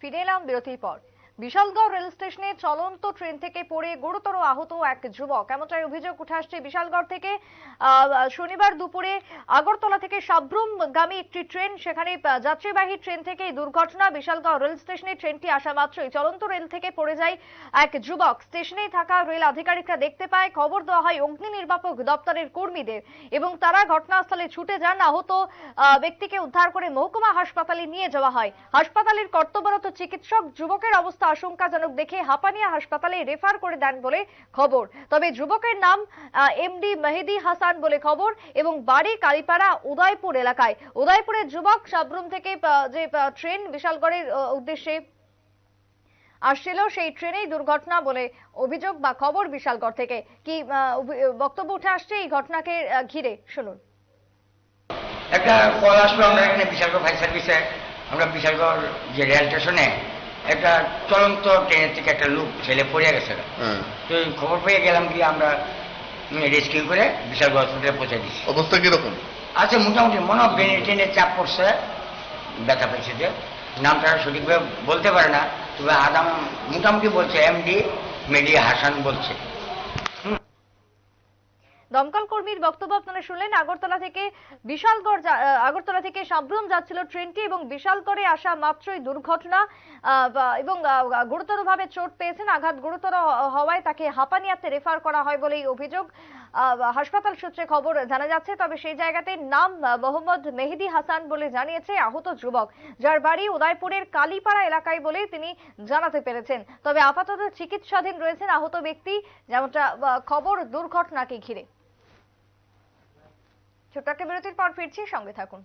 ফিরে এলাম বিরতির পর। বিশালগড় রেল স্টেশনে চলন্ত ট্রেন থেকে পড়ে গুরুতর আহত এক যুবক। এমনটাই অভিযোগ উঠে আসছে বিশালগড় থেকে। শনিবার দুপুরে আগরতলা থেকে সাব্রুম গামী একটি ট্রেন সেখানে যাত্রীবাহী ট্রেন থেকে দুর্ঘটনা। বিশালগড় রেল স্টেশনে ট্রেনটি আসা মাত্রই চলন্ত রেল থেকে পড়ে যায় এক যুবক। স্টেশনেই থাকা রেল আধিকারিকরা দেখতে পায় খবর দেওয়া হয় অগ্নি নির্বাপক দপ্তরের কর্মীদের এবং তারা ঘটনাস্থলে ছুটে যান। আহত আহ, ব্যক্তিকে উদ্ধার করে মহকুমা হাসপাতালে নিয়ে যাওয়া হয়। হাসপাতালের কর্তব্যরত চিকিৎসক যুবকের অবস্থা আশঙ্কাজনক দেখে হাপানিয়া হাসপাতালে রেফার করে দেন বলে খবর। তবে যুবকের নাম এমডি মেহেদি হাসান বলে খবর এবং বাড়ি কালীপাড়া উদয়পুর এলাকায়। উদয়পুরের যুবক সাবরুম থেকে যে ট্রেন বিশালগড়ের উদ্দেশ্যে আসছিল সেই ট্রেনেই দুর্ঘটনা বলে অভিযোগ বা খবর বিশালগড় থেকে। কি বক্তব্য উঠে আসছে এই ঘটনাকে ঘিরে। শুনুন। একটা কল আসলো, আমরা এখানে বিশালগড় ফায়ার সার্ভিসে। আমরা বিশালগড় যে রেল স্টেশনে একটা চলন্ত ট্রেনের থেকে একটা লোক ছেলে পড়ে গেছে। হ্যাঁ। তো খবর পেয়ে গেলাম কি আমরা রেস্কিউ করে বিশাল হসপিটালে পৌঁছে দিচ্ছি অবস্থা কীরকম? আচ্ছা মোটামুটি মনে হয় ট্রেনের চাপ পড়ছে ব্যথা পেয়েছে যে। নামটা সঠিকভাবে বলতে পারে না তবে আদাম মোটামুটি বলছে এমডি মেডি হাসান বলছে। দমকল কর্মীর বক্তব্য আপনারা শুনলেন। আগরতলা থেকে বিশালগড় আগরতলা থেকে সাব্রুম যাচ্ছিল ট্রেনটি এবং বিশালগড়ে আসা মাত্রই দুর্ঘটনা এবং গুরুতরভাবে চোট পেয়েছেন। আঘাত গুরুতর হওয়ায় তাকে হাপানিয়াতে রেফার করা হয় বলেই অভিযোগ হাসপাতাল সূত্রে খবর জানা যাচ্ছে। তবে সেই জায়গাতে নাম মোহাম্মদ মেহেদি হাসান বলে জানিয়েছে আহত যুবক, যার বাড়ি উদয়পুরের কালীপাড়া এলাকায় বলে তিনি জানাতে পেরেছেন। তবে আপাতত চিকিৎসাধীন রয়েছেন আহত ব্যক্তি, যেমনটা খবর দুর্ঘটনাকে ঘিরে। ছোট্ট একটা বিরতির পর ফিরছি সঙ্গে থাকুন।